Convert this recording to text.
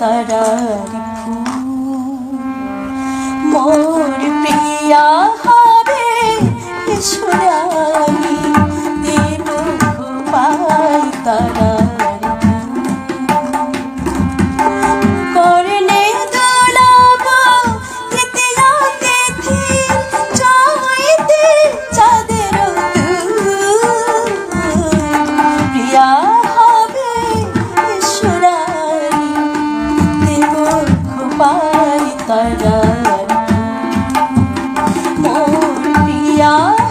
তারার ফুল। মোর প্রিয়া হবে সোনা প্রিয়া